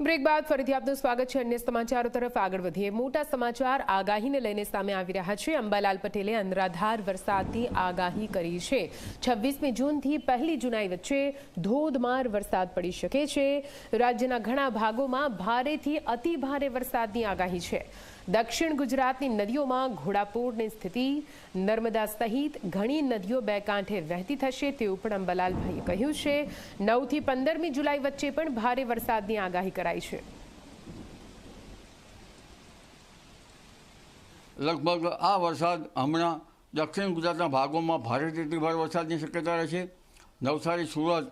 Break બાદ ફરીથી આપનું સ્વાગત છે અન્ય સમાચારો તરફ આગળ વધીએ. મોટા સમાચાર આગાહીને લઈને સામે આવી રહ્યા છે. અંબાલાલ પટેલે અનરાધાર વરસાદની આગાહી કરી છે. છવ્વીસમી જૂનથી પહેલી જુલાઈ વચ્ચે ધોધમાર વરસાદ પડી શકે છે. રાજ્યના ઘણા ભાગોમાં ભારેથી અતિ ભારે વરસાદની આગાહી છે. દક્ષિણ ગુજરાતની નદીઓમાં ઘોડાપૂરની સ્થિતિ નર્મદા સહિત ઘણી નદીઓ બે કાંઠે વહેતી થશે તેવું પણ અંબલાલભાઈએ કહ્યું છે. નવથી પંદરમી જુલાઈ વચ્ચે પણ ભારે વરસાદની આગાહી કરાઈ છે. લગભગ આ વરસાદ હમણાં દક્ષિણ ગુજરાતના ભાગોમાં ભારેથી અતિ ભારે વરસાદની શક્યતા રહેશે. નવસારી, સુરત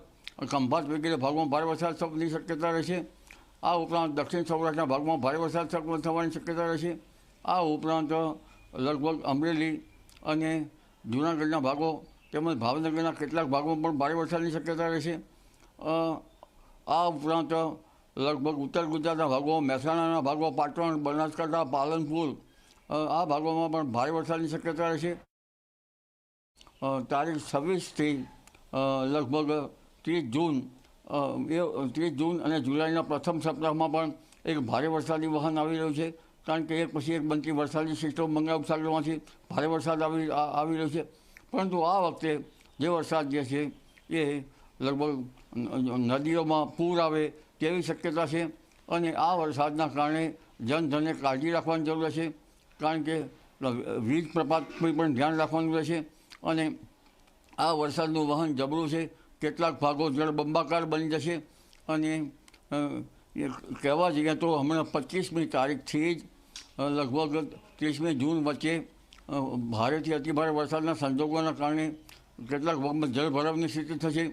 ખંભાત વગેરે ભાગોમાં ભારે વરસાદ થવાની શક્યતા રહેશે. આ ઉપરાંત દક્ષિણ સૌરાષ્ટ્રના ભાગમાં ભારે વરસાદ થવાની શક્યતા રહેશે. આ ઉપરાંત લગભગ અમરેલી અને જૂનાગઢના ભાગો તેમજ ભાવનગરના કેટલાક ભાગોમાં પણ ભારે વરસાદની શક્યતા રહેશે. આ ઉપરાંત લગભગ ઉત્તર ગુજરાતના ભાગો, મહેસાણાના ભાગો, પાટણ, બનાસકાંઠા, પાલનપુર આ ભાગોમાં પણ ભારે વરસાદની શક્યતા રહેશે. તારીખ છવ્વીસથી લગભગ ત્રીસ જૂન એ ત્રીસ જૂન અને જુલાઈના પ્રથમ સપ્તાહમાં પણ એક ભારે વરસાદી વહન આવી રહ્યું છે. કારણ કે એક પછી એક બનતી વરસાદી સિસ્ટમ બંગાળ ઉપસાગરમાંથી ભારે વરસાદ આવી આવી રહ્યો છે. પરંતુ આ વખતે જે વરસાદ જે છે, એ લગભગ નદીઓમાં પૂર આવે તેવી શક્યતા છે અને આ વરસાદના કારણે જનધને કાળજી રાખવાની જરૂર છે કારણ કે વીજ પ્રપાત પણ ધ્યાન રાખવાનું રહેશે અને આ વરસાદનું વહન જબરું છે. કેટલાક ભાગો જળબંબાકાર બની જશે. અને કહેવા જઈએ તો હમણાં પચીસમી તારીખથી જ લગભગ ત્રીસમી જૂન વચ્ચે ભારેથી અતિભારે વરસાદના સંજોગોના કારણે કેટલાક ભાગમાં જળભરાવની સ્થિતિ થશે.